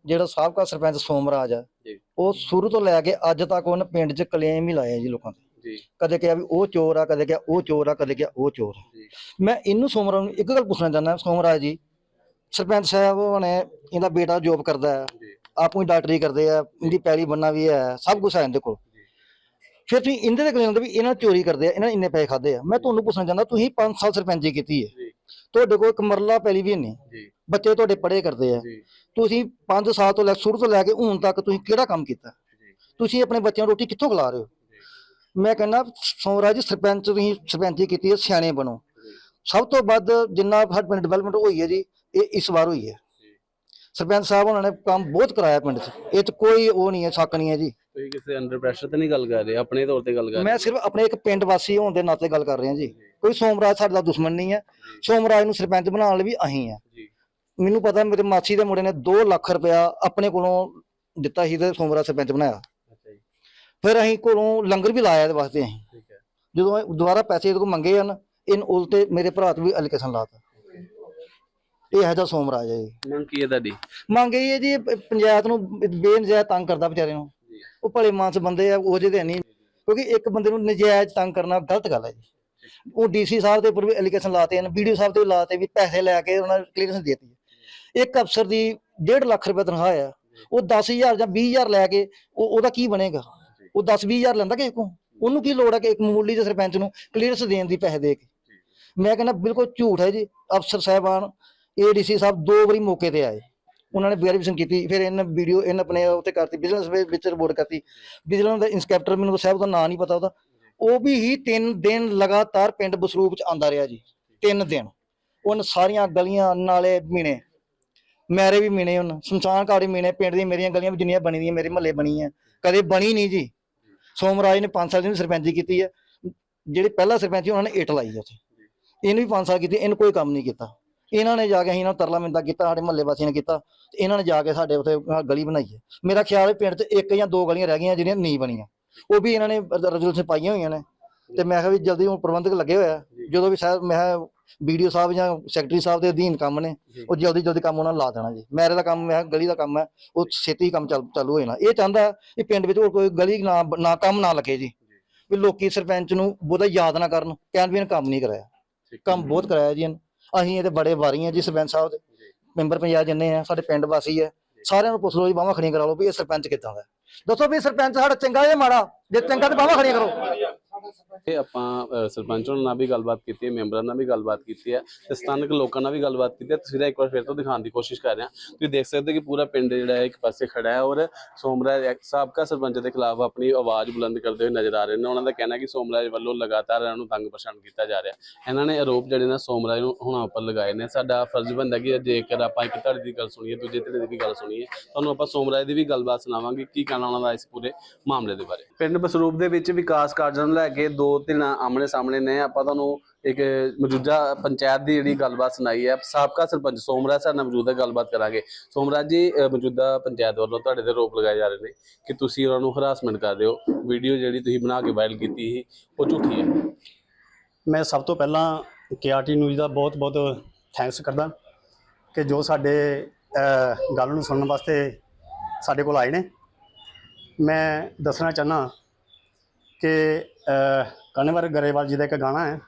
ਜਿਹੜਾ ਸਾਬਕਾ ਸਰਪੰਚ ਸੋਮਰਾਜ ਆ ਜੀ। ਉਹ ਸ਼ੁਰੂ ਤੋਂ ਲੈ ਕੇ ਅੱਜ ਤੱਕ ਉਹਨੇ ਪਿੰਡ 'ਚ ਕਲੇਮ ਹੀ ਲਾਇਆ ਜੀ ਲੋਕਾਂ ਤੇ। ਜੀ। ਕਦੇ ਕਿਹਾ ਵੀ ਉਹ ਚੋਰ ਆ ਕਦੇ ਕਿਹਾ ਉਹ ਚੋਰ ਆ ਕਦੇ ਕਿਹਾ ਉਹ ਚੋਰ। ਮੈਂ ਇਹਨੂੰ ਸੋਮਰਾਜ ਨੂੰ ਇੱਕ ਗੱਲ ਪੁੱਛਣਾ ਚਾਹੁੰਦਾ ਸੋਮਰਾਜ ਜੀ ਸਰਪੰਚ ਸਾਹਿਬ ਨੇ ਇਹਦਾ ਬੇਟਾ ਜੋਬ ਕਰਦਾ ਹੈ। ਆਪੂ ਡਾਕਟਰੀ ਕਰਦੇ ਆ ਇਹਦੀ ਪੈਲੀ ਬੰਨਾ ਵੀ ਹੈ ਸਭ ਕੁਝ ਹੈ ਇਹਦੇ ਕੋਲ। ਫਿਰ ਤੁਸੀਂ ਇਹਦੇ ਤੇ ਕਹਿੰਦੇ ਵੀ ਇਹਨਾਂ ਚੋਰੀ ਕਰਦੇ ਆ ਇਹਨਾਂ ਨੇ ਇੰਨੇ ਪੈਸੇ ਖਾਦੇ ਆ। ਮੈਂ ਤੁਹਾਨੂੰ ਪੁੱਛਣਾ ਚਾਹੁੰਦਾ ਤੁਸੀਂ 5 ਸਾਲ ਸਰਪੰਚੀ ਕੀਤੀ ਹੈ। ਤੁਹਾਡੇ ਕੋਲ ਇੱਕ ਮਰਲਾ ਪੈਲੀ ਵੀ ਨਹੀਂ। ਬੱਚੇ ਤੁਹਾਡੇ ਪੜ੍ਹੇ ਕਰਦੇ ਆ। ਤੁਸੀਂ 5 ਸਾਲ ਤੋਂ ਲੈ ਸ਼ੁਰੂ ਤੋਂ ਲੈ ਕੇ ਹੁਣ ਤੱਕ ਤੁਸੀਂ ਕਿਹੜਾ ਕੰਮ ਕੀਤਾ? ਤੁਸੀਂ ਆਪਣੇ ਬੱਚਿਆਂ ਨੂੰ ਰੋਟੀ ਕਿੱਥੋਂ ਖਿਲਾ ਰਹੇ ਹੋ? ਮੈਂ ਕਹਿੰਦਾ ਸੋਮਰਾਜ ਸਰਪੰਚ ਤੁਸੀਂ ਸਰਪੰਚੀ ਕੀਤੀ ਹੈ ਸਿਆਣੇ ਬਣੋ। ਸਭ ਤੋਂ ਵੱਧ ਜਿੰਨਾ ਸਾਡੇ ਪਿੰਡ ਡਿਵੈਲਪਮੈਂਟ ਹੋਈ ਹੈ ਜੀ ਇਹ ਇਸ ਵਾਰ ਹੋਈ ਹੈ। ਸਰਪੰਚ ਸਾਹਿਬ ਉਹਨਾਂ ਨੇ ਕੰਮ ਬਹੁਤ ਕਰਾਇਆ ਪਿੰਡ 'ਚ। ਇਹ 'ਚ ਕੋਈ ਉਹ ਨਹੀਂ ਹੈ ਸ਼ੱਕ ਨਹੀਂ ਹੈ ਜੀ। ਤੁਸੀਂ ਕਿਸੇ ਅੰਡਰ ਪ੍ਰੈਸ਼ਰ ਤੇ ਨਹੀਂ ਗੱਲ ਕਰ ਰਹੇ ਆਪਣੇ ਤੌਰ ਤੇ ਗੱਲ ਕਰ ਰਹੇ? ਮੈਂ ਸਿਰਫ ਆਪਣੇ ਇੱਕ ਪਿੰਡ ਵਾਸੀ ਹੋਣ ਦੇ ਨਾਤੇ ਗੱਲ ਕਰ ਰਿਹਾ ਜੀ। ਕੋਈ ਸੋਮਰਾਜ ਸਾਡਾ ਦੁਸ਼ਮਣ ਨਹੀਂ ਹੈ। ਸੋਮਰਾਜ ਨੂੰ ਸਰਪੰਚ ਬਣਾਉਣ ਲਈ ਵੀ ਅਸੀਂ ਆ ਜੀ। ਮੈਨੂੰ ਪਤਾ ਮੇਰੇ ਮਾਸੀ ਦੇ ਮੁੰਡੇ ਨੇ 2 ਲੱਖ ਰੁਪਇਆ ਆਪਣੇ ਕੋਲੋਂ ਦਿੱਤਾ ਸੀ ਤੇ ਸੋਮਰਾਜ ਸਰਪੰਚ ਬਣਾਇਆ। ਫਿਰ ਅਸੀਂ ਕੋਲੋਂ ਲੰਗਰ ਵੀ ਲਾਇਆ ਇਹਦੇ ਵਾਸਤੇ ਅਸੀਂ। ਜਦੋਂ ਦੁਬਾਰਾ ਪੈਸੇ ਇਹਦੇ ਕੋਲ ਮੰਗੇ ਹਨ ਇਨ ਉਲਟੇ ਮੇਰੇ ਭਰਾ ਤੇ ਵੀ ਐਲੀਗੇਸ਼ਨ ਲਾਤਾ ਇਹ ਹੈ ਦਾ ਸੋਮਰਾਜ ਹੈ ਜੀ। ਮੰਗ ਕੀ ਹੈ ਤੁਹਾਡੀ? ਮੰਗ ਇਹ ਹੈ ਜੀ ਇਹ ਪ- ਪੰਚਾਇਤ ਨੂੰ ਬੇਨਜਾਇਜ਼ ਤੰਗ ਕਰਦਾ ਵਿਚਾਰੇ ਨੂੰ। ਉਹ ਭਲੇ ਮਾਨਸ ਬੰਦੇ ਆ ਉਹ ਜਿਹੇ ਨਹੀਂ। ਕਿਉਂਕਿ ਇੱਕ ਬੰਦੇ ਨੂੰ ਨਜਾਇਜ਼ ਤੰਗ ਕਰਨਾ ਗਲਤ ਗੱਲ ਹੈ ਜੀ। ਉਹ ਡੀਸੀ ਸਾਹਿਬ ਦੇ ਉੱਪਰ ਵੀ ਐਲੀਗੇਸ਼ਨ ਲਾਤੇ ਹਨ ਵੀਡੀਓ ਸਾਹਿਬ ਤੇ ਵੀ ਲਾਤੇ ਵੀ ਪੈਸੇ ਲੈ ਕੇ ਉਹਨਾਂ ਨੇ ਕਲੀਅਰੈਂਸ ਦੇਤੀ ਹੈ। ਇੱਕ ਅਫਸਰ ਦੀ 1.5 ਲੱਖ ਰੁਪਏ ਤਨਖਾਹ ਆ ਉਹ 10000 ਜਾਂ 20000 ਲੈ ਕੇ ਉਹ ਉਹਦਾ ਕੀ ਬਣੇਗਾ? ਉਹ 10 20000 ਲੈਂਦਾ ਕਿਸੇ ਕੋਲ? ਉਹਨੂੰ ਕੀ ਲੋੜ ਹੈ ਕਿ ਇੱਕ ਮਾਮੂਲੀ ਜਿਹੇ ਸਰਪੰਚ ਨੂੰ ਕਲੀਅਰੈਂਸ ਦੇਣ ਦੀ ਪੈਸੇ ਦੇ ਕੇ? ਮੈਂ ਕਹਿੰਦਾ ਬਿਲਕੁਲ ਝੂਠ ਹੈ ਜੀ ਅਫਸਰ ਸਾਹਿਬਾਨ ਏਡੀਸੀ ਸਾਹਿਬ ਦੋ ਵਾਰੀ ਮੌਕੇ ਤੇ ਆਏ। ਉਹਨਾਂ ਨੇ ਵੈਰੀਫਿਕੇਸ਼ਨ ਕੀਤੀ, ਫਿਰ ਇਹਨਾਂ ਵੀਡੀਓ, ਇਹਨਾਂ ਆਪਣੇ ਉੱਤੇ ਕਰਤੀ ਬਿਜ਼ਨਸ ਵਿੱਚ ਰਿਪੋਰਟ ਕਰਤੀ। ਵਿਜੀਲੈਂਸ ਦਾ ਇੰਸਪੈਕਟਰ ਮੈਨੂੰ ਸਾਹਿਬ ਦਾ ਨਾਂ ਨਹੀਂ ਪਤਾ ਉਹਦਾ। ਉਹ ਵੀ ਹੀ ਤਿੰਨ ਦਿਨ ਲਗਾਤਾਰ ਪਿੰਡ ਬਸਰੂਪ ਚ ਆਂਦਾ ਰਿਹਾ ਜੀ, ਤਿੰਨ ਦਿਨ। ਉਹਨ ਸਾਰੀਆਂ ਗਲੀਆਂ, ਨਾਲੇ ਮਿਣੇ ਮੇਰੇ ਵੀ ਮਿਣੇ ਉਹਨਾਂ, ਸ਼ਮਸ਼ਾਨ ਘਾਟ ਵੀ ਮੀਣੇ ਪਿੰਡ ਦੀਆਂ ਮੇਰੀਆਂ ਗਲੀਆਂ ਵੀ ਜਿੰਨੀਆਂ ਬਣੀ ਦੀਆਂ, ਮੇਰੇ ਮਹੱਲੇ ਬਣੀ ਬਣੀਆਂ ਕਦੇ ਬਣੀ ਨਹੀਂ ਜੀ। ਸੋਮਰਾਜ ਨੇ 5 ਸਾਲ ਦੀ ਸਰਪੰਚੀ ਕੀਤੀ ਹੈ ਜਿਹੜੇ ਪਹਿਲਾ ਸਰਪੰਚ ਉਹਨਾਂ ਨੇ ਇੱਟ ਲਾਈ ਹੈ ਉੱਥੇ। ਇਹਨੂੰ ਵੀ 5 ਸਾਲ ਕੀਤੀ, ਇਹਨੂੰ ਕੋਈ ਕੰਮ ਨਹੀਂ ਕੀਤਾ। ਇਹਨਾਂ ਨੇ ਜਾ ਕੇ ਅਸੀਂ ਇਹਨਾਂ ਨੂੰ ਤਰਲਾ ਮਿੰਦਾ ਕੀਤਾ ਸਾਡੇ ਮਹੱਲੇ ਵਾਸੀਆਂ ਨੇ ਕੀਤਾ ਤੇ ਇਹਨਾਂ ਨੇ ਜਾ ਕੇ ਸਾਡੇ ਉੱਥੇ ਗਲੀ ਬਣਾਈ ਹੈ। ਮੇਰਾ ਖਿਆਲ ਹੈ ਪਿੰਡ 'ਚ ਇੱਕ ਜਾਂ ਦੋ ਗਲੀਆਂ ਰਹਿ ਗਈਆਂ ਜਿਹੜੀਆਂ ਨਹੀਂ ਬਣੀਆਂ। ਉਹ ਵੀ ਇਹਨਾਂ ਨੇ ਰੈਜ਼ੋਲੂਸ਼ਨ ਪਾਈਆਂ ਹੋਈਆਂ ਨੇ। ਤੇ ਮੈਂ ਕਿਹਾ ਵੀ ਜਲਦੀ ਹੁਣ ਪ੍ਰਬੰਧਕ ਲੱਗੇ ਹੋਇਆ ਜਦੋਂ ਵੀ ਸਾਹਿਬ ਮੈਂ ਵੀਡੀਓ ਸਾਹਿਬ ਜਾਂ ਸੈਕਟਰੀ ਸਾਹਿਬ ਦੇ ਅਧੀਨ ਕੰਮ ਨੇ ਉਹ ਜਲਦੀ ਜਲਦੀ ਕੰਮ ਉਹਨਾਂ ਲਾ ਦੇਣਾ ਜੀ। ਮੇਰੇ ਦਾ ਕੰਮ ਮੈਂ ਕਿਹਾ ਗਲੀ ਦਾ ਕੰਮ ਹੈ ਉਹ ਛੇਤੀ ਕੰਮ ਚੱਲ ਚਾਲੂ ਹੋ ਜਾਣਾ। ਇਹ ਚਾਹੁੰਦਾ ਕਿ ਪਿੰਡ ਵਿੱਚ ਹੋਰ ਕੋਈ ਗਲੀ ਨਾ ਨਾ ਕੰਮ ਨਾ ਲੱਗੇ ਜੀ। ਵੀ ਲੋਕੀ ਸਰਪੰਚ ਨੂੰ ਬਹੁਤਾ ਯਾਦ ਨਾ ਕਰਨ ਕਹਿਣ ਵੀ ਇਹਨੇ ਕੰਮ ਨਹੀਂ ਕਰਾਇਆ। ਕੰਮ ਬਹੁਤ ਕਰਾਇਆ ਜੀ ਇਹਨੇ। ਅਸੀਂ ਇਹਦੇ ਬੜੇ ਵਾਰੀ ਹਾਂ ਜੀ ਸਰਪੰਚ ਸਾਹਿਬ ਦੇ। ਮੈਂਬਰ ਪੰਚਾਇਤ ਜਿੰਨੇ ਆ ਸਾਡੇ ਪਿੰਡ ਵਾਸੀ ਹੈ ਸਾਰਿਆਂ ਨੂੰ ਪੁੱਛ ਲਓ ਜੀ ਬਾਹਾਂ ਖੜੀਆਂ ਕਰਾ ਲਓ ਵੀ ਇਹ ਸਰਪੰਚ ਕਿੱਦਾਂ ਦਾ। ਦੱਸੋ ਵੀ ਸਰਪੰਚ ਸਾਡਾ ਚੰਗਾ ਜਾਂ ਮਾੜਾ? ਜੇ ਚੰਗਾ ਤਾਂ ਬਾਹਾਂ ਖੜੀਆਂ ਕਰੋ। ਇਹ ਆਪਾਂ ਸਰਪੰਚ ਹੋਣਾ ਨਾਲ ਵੀ ਗੱਲਬਾਤ ਕੀਤੀ ਹੈ, ਮੈਂਬਰਾਂ ਨਾਲ ਵੀ ਗੱਲਬਾਤ ਕੀਤੀ ਹੈ ਤੇ ਸਥਾਨਕ ਲੋਕਾਂ ਨਾਲ ਵੀ ਗੱਲਬਾਤ ਕੀਤੀ ਹੈ। ਤਸਵੀਰਾਂ ਇੱਕ ਵਾਰ ਫਿਰ ਤੋਂ ਦਿਖਾਉਣ ਦੀ ਕੋਸ਼ਿਸ਼ ਕਰ ਰਹੇ ਹਾਂ। ਤੁਸੀਂ ਦੇਖ ਸਕਦੇ ਹੋ ਕਿ ਪੂਰਾ ਪਿੰਡ ਜਿਹੜਾ ਹੈ ਇੱਕ ਪਾਸੇ ਖੜਾ ਹੈ ਔਰ ਸੋਮਰਾਜ ਸਾਬਕਾ ਸਰਪੰਚ ਦੇ ਖਿਲਾਫ ਆਪਣੀ ਆਵਾਜ਼ ਬੁਲੰਦ ਕਰਦੇ ਹੋਏ ਨਜ਼ਰ ਆ ਰਹੇ ਨੇ। ਉਹਨਾਂ ਦਾ ਕਹਿਣਾ ਕਿ ਸੋਮਰਾਜ ਵੱਲੋਂ ਲਗਾਤਾਰ ਇਹਨਾਂ ਨੂੰ ਤੰਗ ਪਰੇਸ਼ਾਨ ਕੀਤਾ ਜਾ ਰਿਹਾ ਇਹਨਾਂ ਨੇ ਆਰੋਪ ਜਿਹੜੇ ਨੇ ਸੋਮਰਾਜ ਨੂੰ ਹੁਣਾਂ ਉੱਪਰ ਲਗਾਏ ਨੇ। ਸਾਡਾ ਫਰਜ਼ ਬਣਦਾ ਕਿ ਜੇਕਰ ਆਪਾਂ ਇੱਕ ਧੜੇ ਦੀ ਗੱਲ ਸੁਣੀਏ, ਦੂਜੇ ਧੜੇ ਦੀ ਵੀ ਗੱਲ ਸੁਣੀਏ, ਤੁਹਾਨੂੰ ਆਪਾਂ ਸੋਮਰਾਜ ਦੀ ਵੀ ਗੱਲਬਾਤ ਸੁਣਾਵਾਂਗੇ। ਕੀ ਕਹਿਣਾ ਉਹਨਾਂ ਦਾ ਇਸ ਪੂਰੇ ਮਾਮਲੇ ਦੇ ਬਾਰੇ? ਪਿੰਡ ਬਸਰੂਪ ਦੇ ਵਿੱਚ ਵਿਕਾਸ ਕਾਰਜਾਂ ਨੂੰ ਲੈ ਕੇ ਦੋ ਧਿਰਾਂ ਆਮਣੇ ਸਾਹਮਣੇ ਨੇ, ਆਪਾਂ ਤੁਹਾਨੂੰ ਇੱਕ ਮੌਜੂਦਾ ਪੰਚਾਇਤ ਦੀ ਜਿਹੜੀ ਗੱਲਬਾਤ ਸੁਣਾਈ ਹੈ। ਸਾਬਕਾ ਸਰਪੰਚ ਸੋਮਰਾਜ ਸਾਡੇ ਨਾਲ ਮੌਜੂਦਾ ਗੱਲਬਾਤ ਕਰਾਂਗੇ। ਸੋਮਰਾਜ ਜੀ ਮੌਜੂਦਾ ਪੰਚਾਇਤ ਵੱਲੋਂ ਤੁਹਾਡੇ ਤੇ ਰੋਪ ਲਗਾਏ ਜਾ ਰਹੇ ਨੇ ਕਿ ਤੁਸੀਂ ਉਹਨਾਂ ਨੂੰ ਹਰਾਸਮੈਂਟ ਕਰ ਰਹੇ ਹੋ। ਵੀਡੀਓ ਜਿਹੜੀ ਤੁਸੀਂ ਬਣਾ ਕੇ ਵਾਇਰਲ ਕੀਤੀ ਸੀ, ਉਹ ਝੂਠੀ ਹੈ। ਮੈਂ ਸਭ ਤੋਂ ਪਹਿਲਾਂ ਕੇਆਰਟੀ ਨਿਊਜ਼ ਦਾ ਬਹੁਤ-ਬਹੁਤ ਥੈਂਕਸ ਕਰਦਾ ਕਿ ਜੋ ਸਾਡੇ ਗੱਲ ਨੂੰ ਸੁਣਨ ਵਾਸਤੇ ਸਾਡੇ ਕੋਲ ਆਏ ਨੇ। ਮੈਂ ਦੱਸਣਾ ਚਾਹਨਾ ਕਿ ਕਨਵਰ ਗਰੇਵਾਲ ਜੀ ਦਾ ਇੱਕ ਗਾਣਾ ਹੈ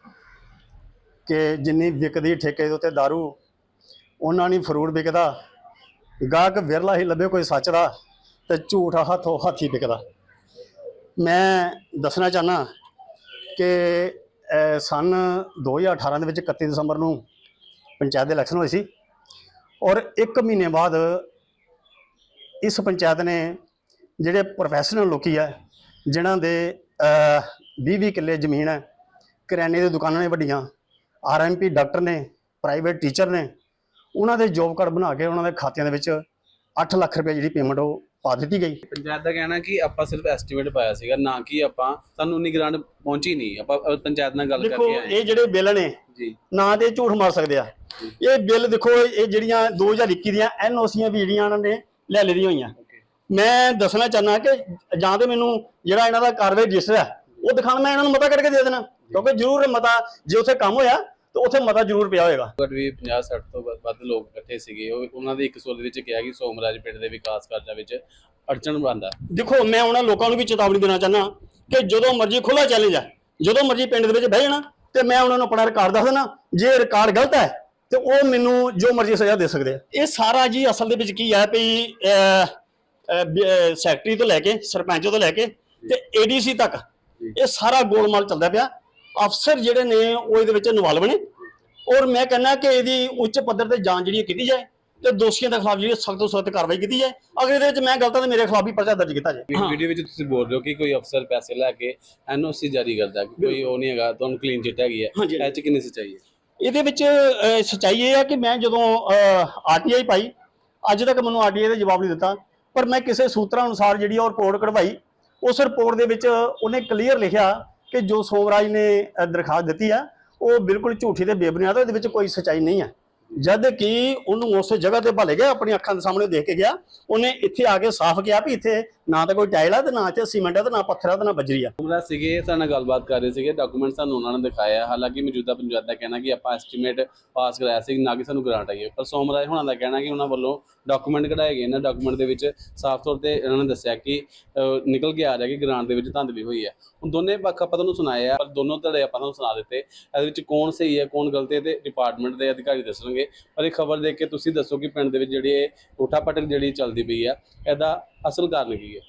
ਕਿ ਜਿੰਨੀ ਵਿਕਦੀ ਠੇਕੇ ਦੇ ਉੱਤੇ दारू ਉਹਨਾਂ ਨਹੀਂ ਫਰੂਟ ਵਿਕਦਾ ਗਾਹਕ ਵਿਰਲਾ ਹੀ ਲੱਭੇ ਕੋਈ ਸੱਚ ਦਾ ਤੇ ਝੂਠ ਹੱਥੋਂ ਹੱਥੀ ਵਿਕਦਾ। ਮੈਂ ਦੱਸਣਾ ਚਾਹਨਾ ਕਿ ਅ, ਸੰਨ 2018 ਦੇ ਵਿੱਚ 31 ਦਸੰਬਰ ਨੂੰ ਪੰਚਾਇਤ ਦੇ ਇਲੈਕਸ਼ਨ ਹੋਏ ਸੀ ਔਰ 1 ਮਹੀਨੇ ਬਾਅਦ ਇਸ ਪੰਚਾਇਤ ਨੇ ਜਿਹੜੇ ਪ੍ਰੋਫੈਸ਼ਨਲ ਲੋਕੀ ਆ ਜਿਨ੍ਹਾਂ ਦੇ 20-20 ਕਿੱਲੇ ਜ਼ਮੀਨ ਹੈ। ਕਰਿਆਨੇ ਦੀ ਦੁਕਾਨਾਂ ਨੇ ਵੱਡੀਆਂ। ਆਰਐਮਪੀ ਡਾਕਟਰ ਨੇ ਪ੍ਰਾਈਵੇਟ ਟੀਚਰ ਨੇ ਉਹਨਾਂ ਦੇ ਜੋਬ ਕਾਰਡ ਬਣਾ ਕੇ ਉਹਨਾਂ ਦੇ ਖਾਤਿਆਂ ਦੇ ਵਿੱਚ 8 ਲੱਖ ਰੁਪਏ ਜਿਹੜੀ ਪੇਮੈਂਟ ਉਹ ਪਾ ਦਿੱਤੀ ਗਈ। ਪੰਚਾਇਤ ਦਾ ਕਹਿਣਾ ਕਿ ਆਪਾਂ ਸਿਰਫ ਐਸਟੀਮੇਟ ਪਾਇਆ ਸੀਗਾ ਨਾ ਕਿ ਆਪਾਂ ਸਾਨੂੰ ਉਨੀ ਗ੍ਰਾਂਟ ਪਹੁੰਚੀ ਨਹੀਂ। ਆਪਾਂ ਪੰਚਾਇਤ ਨਾਲ ਗੱਲ ਕਰਕੇ ਆਏ ਇਹ ਜਿਹੜੇ ਬਿੱਲ ਨੇ ਜੀ। ਨਾ ਤੇ ਝੂਠ ਮਾਰ ਸਕਦੇ ਆ। ਇਹ ਬਿੱਲ ਦੇਖੋ ਇਹ ਜਿਹੜੀਆਂ 2021 ਦੀਆਂ ਐਨਓਸੀਆਂ ਵੀ ਜਿਹੜੀਆਂ ਉਹਨਾਂ ਨੇ ਲੈ ਲਈਆਂ ਹੋਈਆਂ। ਮੈਂ ਦੱਸਣਾ ਚਾਹਨਾ ਕਿ ਜਾਂ ਤੇ ਮੈਨੂੰ ਜਿਹੜਾ ਇਹਨਾਂ ਦਾ ਕਾਰਵਾਈ ਰਜਿਸਟਰ ਹੈ ਉਹ ਦਿਖਾਣ ਮੈਂ ਇਹਨਾਂ ਨੂੰ ਮਤਾ ਕਰਕੇ ਦੇ ਦੇਣਾ। ਕਿਉਂਕਿ ਜ਼ਰੂਰ ਮਤਾ ਜੇ ਉੱਥੇ ਕੰਮ ਹੋਇਆ ਤਾਂ ਉੱਥੇ ਮਤਾ ਜ਼ਰੂਰ ਪਿਆ ਹੋਏਗਾ। ਘੱਟ ਵੀ 50 60 ਤੋਂ ਵੱਧ- ਲੋਕ ਇਕੱਠੇ ਸੀਗੇ। ਉਹ ਉਹਨਾਂ ਦੇ ਇੱਕ ਸੁਰ ਦੇ ਵਿੱਚ ਕਿਹਾ ਕਿ ਸੋਮਰਾਜ ਪਿੰਡ ਦੇ ਵਿਕਾਸ ਕਾਰਜਾਂ ਵਿੱਚ ਅੜਚਣ ਬਣਦਾ। ਦੇਖੋ ਮੈਂ ਉਹਨਾਂ ਲੋਕਾਂ ਨੂੰ ਵੀ ਚੇਤਾਵਨੀ ਦੇਣਾ ਚਾਹਨਾ ਕਿ ਜਦੋਂ ਮਰਜ਼ੀ ਖੁੱਲਾ ਚੈਲੰਜ ਹੈ ਜਦੋਂ ਮਰਜ਼ੀ ਪਿੰਡ ਦੇ ਵਿੱਚ ਬਹਿ ਜਾਣਾ ਤੇ ਮੈਂ ਉਹਨਾਂ ਨੂੰ ਆਪਣਾ ਰਿਕਾਰਡ ਦੱਸ ਦੇਣਾ ਜੇ ਰਿਕਾਰਡ ਗਲਤ ਹੈ ਤੇ ਉਹ ਮੈਨੂੰ ਜੋ ਮਰਜ਼ੀ ਸਜ਼ਾ ਦੇ ਸਕਦੇ ਆ। ਇਹ ਸਾਰਾ ਜੀ ਅਸਲ ਦੇ ਵਿੱਚ ਕੀ ਹੈ ਵੀ ਸੈਕਟਰੀ ਤੋਂ ਲੈ ਕੇ ਸਰਪੰਚ ਤੋਂ ਲੈ ਕੇ ਤੇ ਏਡੀਸੀ ਤੱਕ ਇਹ ਸਾਰਾ ਗੋਲਮਾਲ ਚੱਲਦਾ ਪਿਆ। ਅਫਸਰ ਜਿਹੜੇ ਨੇ ਉਹ ਇਹਦੇ ਵਿੱਚ ਇਨਵੋਲਵ ਨੇ। ਔਰ ਮੈਂ ਕਹਿੰਦਾ ਕਿ ਇਹਦੀ ਉੱਚ ਪੱਧਰ ਤੇ ਜਾਂਚ ਜਿਹੜੀ ਕੀਤੀ ਜਾਏ ਤੇ ਦੋਸ਼ੀਆਂ ਦੇ ਖਿਲਾਫ ਜਿਹੜੀ ਸਖਤ ਤੋਂ ਸਖਤ ਕਾਰਵਾਈ ਕੀਤੀ ਜਾਏ। ਅਗਰ ਇਹਦੇ ਵਿੱਚ ਮੈਂ ਗਲਤ ਹਾਂ ਤਾਂ ਮੇਰੇ ਖਿਲਾਫ ਵੀ ਪਰਚਾ ਦਰਜ ਕੀਤਾ ਜਾਏ। ਵੀਡੀਓ ਵਿੱਚ ਤੁਸੀਂ ਬੋਲ ਰਹੇ ਹੋ ਕਿ ਕੋਈ ਅਫਸਰ ਪੈਸੇ ਲੈ ਕੇ ਐਨਓਸੀ ਜਾਰੀ ਕਰਦਾ ਕਿ ਕੋਈ ਉਹ ਨਹੀਂ ਹੈਗਾ ਤੁਹਾਨੂੰ ਕਲੀਨ ਚਿੱਟ ਹੈਗੀ ਹੈ। ਇਹ ਚ ਕਿੰਨੀ ਸੱਚਾਈ ਹੈ? ਇਹਦੇ ਵਿੱਚ ਸੱਚਾਈ ਇਹ ਹੈ ਕਿ ਮੈਂ ਜਦੋਂ ਆਰਟੀਆਈ ਪਾਈ ਅੱਜ ਤੱਕ ਮੈਨੂੰ ਆਰਟੀਆਈ ਦਾ ਜਵਾਬ ਨਹੀਂ ਦਿੱਤਾ। ਪਰ ਮੈਂ ਕਿਸੇ ਸੂਤਰਾਂ ਅਨੁਸਾਰ ਜਿਹੜੀ ਉਹ ਰਿਪੋਰਟ ਕਢਵਾਈ। ਉਸ ਰਿਪੋਰਟ ਦੇ ਵਿੱਚ ਉਹਨੇ ਕਲੀਅਰ ਲਿਖਿਆ ਕਿ ਜੋ ਸੋਮਰਾਜ ਨੇ ਦਰਖਾਸਤ ਦਿੱਤੀ ਆ, ਉਹ ਬਿਲਕੁਲ ਝੂਠੀ ਤੇ ਬੇਬੁਨਿਆਦ ਹੈ ਇਹਦੇ ਵਿੱਚ ਕੋਈ ਸੱਚਾਈ ਨਹੀਂ ਹੈ ਜਦ ਕਿ ਉਹਨੂੰ ਉਸ ਜਗ੍ਹਾ ਤੇ ਭਲੇ ਗਿਆ ਆਪਣੀ ਅੱਖਾਂ ਦੇ ਸਾਹਮਣੇ ਦੇਖ ਕੇ ਗਿਆ, ਉਹਨੇ ਇੱਥੇ ਆ ਕੇ ਸਾਫ਼ ਕਿਹਾ ਵੀ ਇੱਥੇ ਨਾ ਤਾਂ ਕੋਈ ਟਾਇਲ ਆ ਤੇ ਨਾ ਇੱਥੇ ਸੀਮੈਂਟ ਆ ਤੇ ਨਾ ਪੱਥਰ ਆ ਤੇ ਨਾ ਬਜਰੀ ਆ। ਸੋਮਰਾਜ ਸੀਗੇ, ਸਾਡੇ ਨਾਲ ਗੱਲਬਾਤ ਕਰ ਰਹੇ ਸੀਗੇ ਡਾਕੂਮੈਂਟ ਸਾਨੂੰ ਉਹਨਾਂ ਨੇ ਦਿਖਾਇਆ। ਹਾਲਾਂਕਿ ਮੌਜੂਦਾ ਪੰਜਾਬ ਦਾ ਕਹਿਣਾ ਕਿ ਆਪਾਂ ਐਸਟੀਮੇਟ ਪਾਸ ਕਰਾਇਆ ਸੀ, ਨਾ ਕਿ ਸਾਨੂੰ ਗ੍ਰਾਂਟ ਆਈ ਹੈ। ਪਰ ਸੋਮਰਾਜ ਹੋਣਾ ਦਾ ਕਹਿਣਾ ਕਿ ਉਹਨਾਂ ਵੱਲੋਂ ਡਾਕੂਮੈਂਟ ਕਢਾਏ ਗਏ ਨੇ। ਡਾਕੂਮੈਂਟ ਦੇ ਵਿੱਚ ਸਾਫ਼ ਤੌਰ ਤੇ ਇਹਨਾਂ ਨੇ ਦੱਸਿਆ ਕਿ ਨਿਕਲ ਕੇ ਆ ਰਿਹਾ ਕਿ ਗ੍ਰਾਂਟ ਦੇ ਵਿੱਚ ਧਾਂਦਲੀ ਹੋਈ ਹੈ। ਹੁਣ ਦੋਨੇ ਪੱਖ ਆਪਾਂ ਤੁਹਾਨੂੰ ਸੁਣਾਏ ਆ, ਪਰ ਦੋਨੋਂ ਧੜੇ ਆਪਾਂ ਤੁਹਾਨੂੰ ਸੁਣਾ ਦਿੱਤੇ। ਇਹਦੇ ਵਿੱਚ ਕੌਣ ਸਹੀ ਹੈ, ਕੌਣ ਗਲਤ ਹੈ ਤੇ ਡਿਪਾਰਟਮੈਂਟ ਦੇ ਅਧਿਕਾਰੀ ਦੱਸਣਗੇ। ਪਰ ਇਹ ਖਬਰ ਦੇਖ ਕੇ ਤੁਸੀਂ ਦੱਸੋ ਕਿ ਪਿੰਡ ਦੇ ਵਿੱਚ ਜਿਹੜੀ ਇਹ ਉਠਾ ਪਟਕ ਜਿਹੜੀ ਚੱਲਦੀ ਪਈ ਆ, ਇਹਦਾ ਅਸਲ ਕਾਰਨ ਕੀ ਹੈ